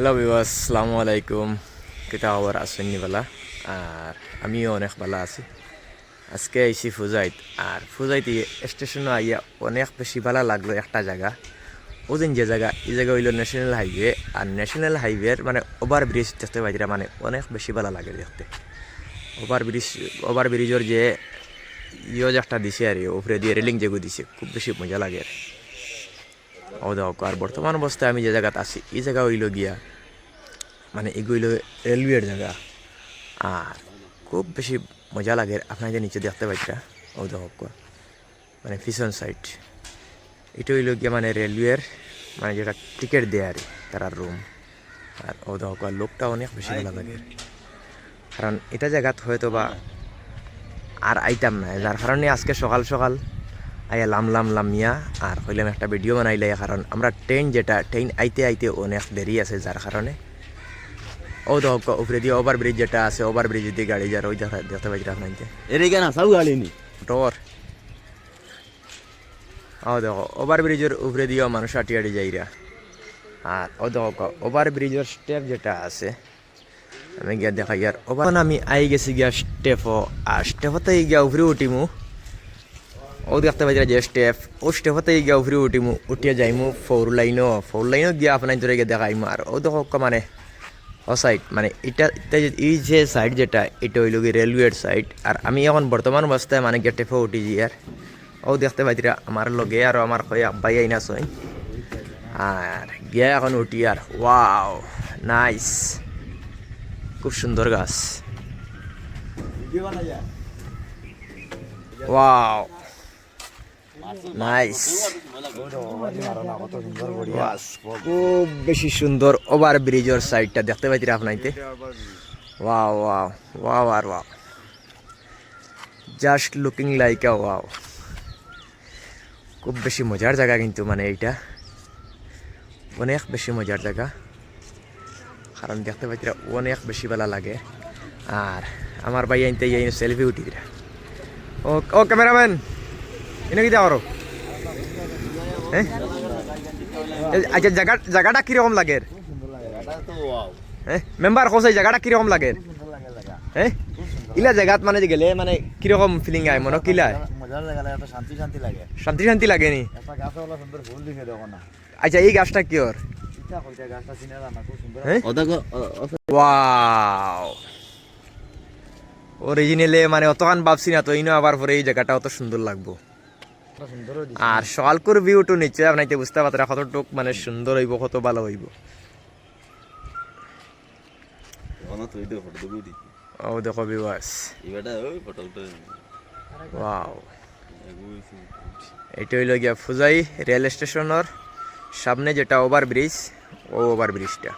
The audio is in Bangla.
হ্যালো বিবাস আসসালামু আলাইকুম কিতা খবর আছেন নিবেলা আর আমিও অনেক ভালো আছি আজকে আইসি ফুজাইত আর ফুজাইত স্টেশনে আইয়া অনেক বেশি ভালো লাগল একটা জায়গা ওদিন যে জায়গা এই জায়গা হইল ন্যাশনাল হাইওয়ে আর ন্যাশনাল হাইওয়ের মানে ওভার ব্রিজ দেখতে পাইরা মানে অনেক বেশি ভালো লাগে দেখতে ওভার ব্রিজ ওভার ব্রিজের যে ইয়ে একটা দিছে আর উপরে দিয়ে রেলিং যেগু দিছে খুব বেশি মজা লাগে আর দেখো আর বর্তমান অবস্থায় আমি যে জায়গাতে আছি, এই জায়গা হইল গিয়া মানে এগুলো রেলওয়ের জায়গা আর খুব বেশি মজা লাগে আপনার যে নিচে দেখতে পাইটা দেখো মানে ফিশন সাইট এটা হইল গিয়া মানে রেলওয়ের মানে যেটা টিকিট দেয় আর তারা রুম আর দেখো আর লোকটা অনেক বেশি ভালো লাগে। কারণ এটা জায়গাত হয়তো বা আর আইতাম না যার কারণে আজকে সকাল সকাল আইয়া লাম লাম লামিয়া আর হইলাম একটা ভিডিও বানাইলে কারণ আমরা ট্রেন যেটা ট্রেন আইতে আইতে অনেক দেরি আছে যার কারণে। ও দেখো উপরে দিয়ে ওভার ব্রিজ যেটা আছে ওভার ব্রিজ দিয়ে গাড়ি যার ওই দেখা দেখতে পাইছি আপনাকে এর কেন সব গাড়ি নি? টর ও দেখো ওভার ব্রিজের উপরে দিয়েও মানুষ আটি আটি যাইরা। আর ও দেখো ওভার ব্রিজের স্টেপ যেটা আছে আমি গিয়া দেখাই আর ওভার আমি আই গেছি গিয়া স্টেপও আর স্টেপতে গিয়া উপরে উঠিমু। ও দেখতে পাই যে স্টেপ ও স্টেপতে গিয়া উপরে উঠিমু উঠিয়া যাইমু ফোর লাইনও ফোর লাইনও গিয়া আপনার ধরে গিয়ে দেখাইমু আর ও দেখো মানে ও সাইড মানে এটা এই যে সাইড যেটা এটা হইল গিয়ে রেলওয়ের সাইড আর আমি এখন বর্তমান অবস্থায় মানে গিয়ে টেপে উঠি আর ও দেখতে পাইতিরা আমার লগে আর আমার কয়ে আব্বাই আইনা সই আর গিয়া এখন উঠি আর ওয়াও নাইস খুব সুন্দর গাছ ওয়াও নাইস খুব বেশি সুন্দর ওভার ব্রিজের সাইডটা দেখতে পাইতিরা আপনাইতে wow wow wow just looking like a wow খুব বেশি মজার জায়গা কিন্তু মানে এইটা অনেক বেশি মজার জায়গা কারণ দেখতে পাইতিরা অনেক বেশি ভালো লাগে আর আমার ভাই আইনতে এই সেলফি উঠি ও ক্যামেরাম্যান এনে কি এই- আচ্ছা জায়গা জায়গাটা কীরকম লাগে? হ্যাঁ মেম্বার কোথায় জায়গাটা কীরকম লাগে? হ্যাঁ ইলা জায়গাত মানে গেলে মানে কীরকম ফিলিং আয় মনে শান্তি শান্তি লাগে? শান্তি শান্তি লাগে নি? আচ্ছা এই গাছটা কি ওর অরিজিনালে মানে অতখান ভাবছি না, তো ইনো আবার পরে এই জায়গাটা অত সুন্দর লাগবো। আর সকালকুর ভিউটো নিশ্চয় আপনাকে বুঝতে পারতেন কতটুক মানে সুন্দর হইব কত ভালো হইব? ও দেখো এবারে ওয়াও এটা হইল গিয়া ফুজাই রেল স্টেশনের সামনে যেটা ওভার ব্রিজ ও ওভার ব্রিজটা